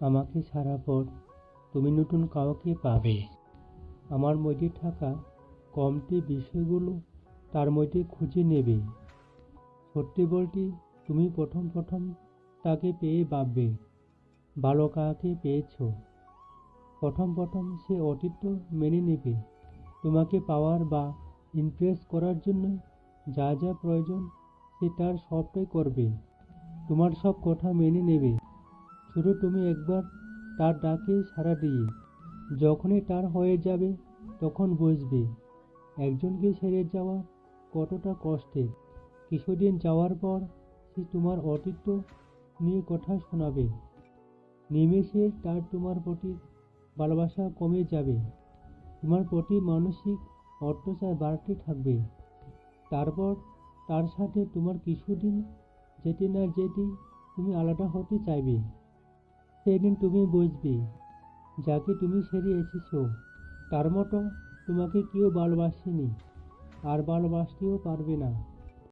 আমাকে ছাড়া পর তুমি নতুন কাউকে পাবে। আমার মধ্যে থাকা কমতি বিষয়গুলো তার মধ্যে খুঁজে নেবে। সত্যি বলটি তুমি প্রথম প্রথম তাকে পেয়ে ভাববে, ভালো কাকে পেয়েছ। প্রথম প্রথম সে অতীত মেনে নেবে। তোমাকে পাওয়ার বা ইমপ্রেস করার জন্য যা যা প্রয়োজন সে তার সবটাই করবে। তোমার সব কথা মেনে নেবে। শুধু তুমি একবার তার ডাকে সাড়া দিয়ে, যখনই তার হয়ে যাবে তখন বুঝবে, একজনকে ছেড়ে যাওয়া কতটা কষ্টের। কিছুদিন যাওয়ার পর সে তোমার অতীত নিয়ে কথা শোনাবে। নিমেষে তার তোমার প্রতি ভালোবাসা কমে যাবে। তোমার প্রতি মানসিক অত্যাচার বাড়তে থাকবে। তারপর তার সাথে তোমার কিছুদিন যেতে না যেতে তুমি আলাদা হতে চাইবে। সেদিন তুমি বুঝবে। যাকে তুমি সেরে এসেছ, তার মতো তোমাকে কেউ ভালোবাসেনি, আর ভালোবাসতেও পারবে না।